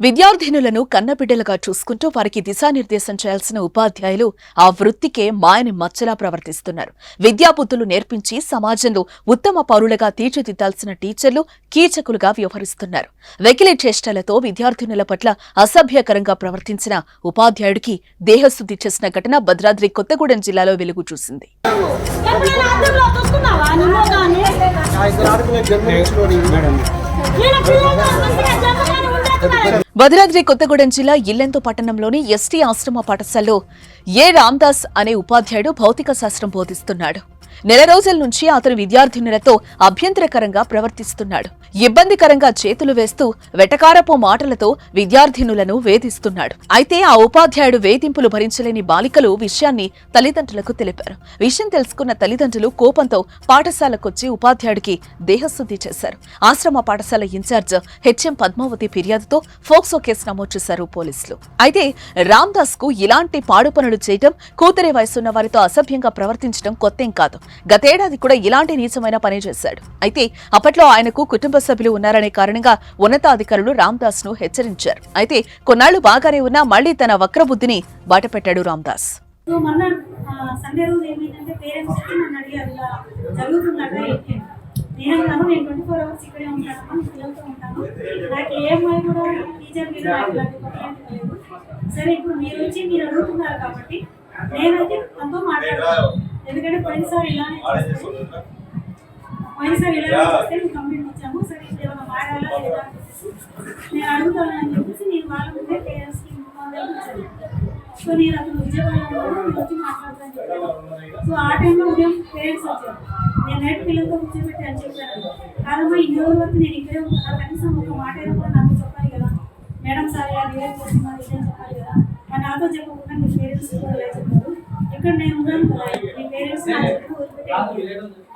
విద్యార్థినులను కన్నబిడ్డలుగా చూసుకుంటూ వారికి దిశానిర్దేశం చేయాల్సిన ఉపాధ్యాయులు ఆ వృత్తికే మాయని మచ్చలా ప్రవర్తిస్తున్నారు. విద్యాబుద్ధులు నేర్పించి సమాజంలో ఉత్తమ పౌరులుగా తీర్చిదిద్దాల్సిన టీచర్లు కీచకులుగా వ్యవహరిస్తున్నారు. వెకిలి చేష్టలతో విద్యార్థినుల పట్ల అసభ్యకరంగా ప్రవర్తించిన ఉపాధ్యాయుడికి దేహశుద్ధి చేసిన ఘటన భద్రాద్రి కొత్తగూడెం జిల్లాలో వెలుగు చూసింది. ఎప్పుడైనా భద్రాద్రి కొత్తగూడెం జిల్లా ఇల్లెంతో పట్టణంలోని ఎస్టీ ఆశ్రమ పాఠశాలలో ఏ రామ్దాస్ అనే ఉపాధ్యాయుడు భౌతిక శాస్త్రం బోధిస్తున్నాడు. నెల రోజుల నుంచి అతను విద్యార్థినులతో అభ్యంతరకరంగా ప్రవర్తిస్తున్నాడు. ఇబ్బందికరంగా చేతులు వేస్తూ వెటకారపు మాటలతో విద్యార్థినులను వేధిస్తున్నాడు. అయితే ఆ ఉపాధ్యాయుడు వేధింపులు భరించలేని బాలికలు విషయాన్ని తల్లిదండ్రులకు తెలిపారు. విషయం తెలుసుకున్న తల్లిదండ్రులు కోపంతో పాఠశాలకొచ్చి ఉపాధ్యాయుడికి దేహశుద్ధి చేశారు. ఆశ్రమ పాఠశాల ఇన్ఛార్జ్ హెచ్ఎం పద్మావతి ఫిర్యాదుతో ఫోక్సో కేసు నమోదు చేశారు పోలీసులు. అయితే రామ్దాస్కు ఇలాంటి పాడు పనులు చేయటం కూతురే వయసున్న వారితో అసభ్యంగా ప్రవర్తించడం కొత్తేం కాదు. గతేడాది కూడా ఇలాంటి నీచమైన పని చేశాడు. అయితే అప్పట్లో ఆయనకు కుటుంబ సభ్యులు ఉన్నారనే కారణంగా ఉన్నతాధికారులు రామ్దాస్ను హెచ్చరించారు. అయితే కొన్నాళ్ళు బాగానే ఉన్నా మళ్ళీ తన వక్రబుద్ధిని బాటపెట్టాడు రామ్దాస్. నేను అన్నాను నేను ట్వంటీ ఫోర్ అవర్స్ ఇక్కడే ఉంటాను పిల్లలతో ఉంటాను. నాకు ఏ అమ్మాయి కూడా టీచర్ మీద సరే ఇప్పుడు మీరు వచ్చి మీరు అడుగుతున్నారు కాబట్టి నేనైతే తనతో మాట్లాడుతున్నాను ఎందుకంటే పోయినసారి ఇలానే పోయినసారి ఇలానే చేస్తే మేము కంప్లైంట్ ఇచ్చాము సరే ఇప్పుడు ఏమైనా మారాలా లేదా నేను అడుగుతాను అని చెప్పేసి నేను వాళ్ళ ముందే పేరెంట్స్కి ఇచ్చాను సో నేను అతను నేను వచ్చి మాట్లాడతాను చెప్పాను. సో ఆ టైంలో ఉదయం పేరెంట్స్ వచ్చారు. నేను నైట్ పిల్లలతో కూర్చోబెట్టి అని చెప్పాను. కాదమ్మా ఇన్ని రోజుల వరకు నేను ఇక్కడే ఉంటాను కనీసం ఒక మాట అయినా కూడా నాకు చెప్పాలి కదా. మేడం సార్ ఇలా రియాక్ట్ చేస్తున్నారు ఇదే చెప్పాలి కదా. మరి నాతో చెప్పకుండా మీ పేరెంట్స్ ఇలా చెప్పారు. ఇక్కడ నేను ఉన్నాను కదా.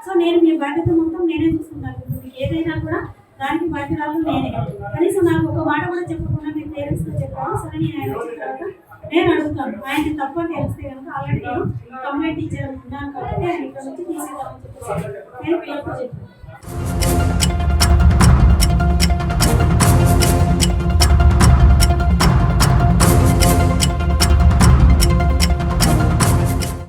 సో నేను మీ బాధ్యత మొత్తం నేనే చూసుకున్నాను మీకు ఏదైనా కూడా దానికి బాధ్యతలు నేనే. కనీసం నాకు ఒక మాట కూడా చెప్పకుండా మీ పేరెంట్స్తో చెప్పాను సరే నేను ఆయన వచ్చిన తర్వాత నేను అడుగుతాను. ఆయన తప్ప తెలిస్తే కనుక ఆల్రెడీ నేను కంప్లైంట్ ఇచ్చాను ఉన్నాను కాబట్టి ఆయన ఇక్కడ నుంచి తీసేద్దామని చెప్పేసి నేను పిల్లలతో చెప్పాను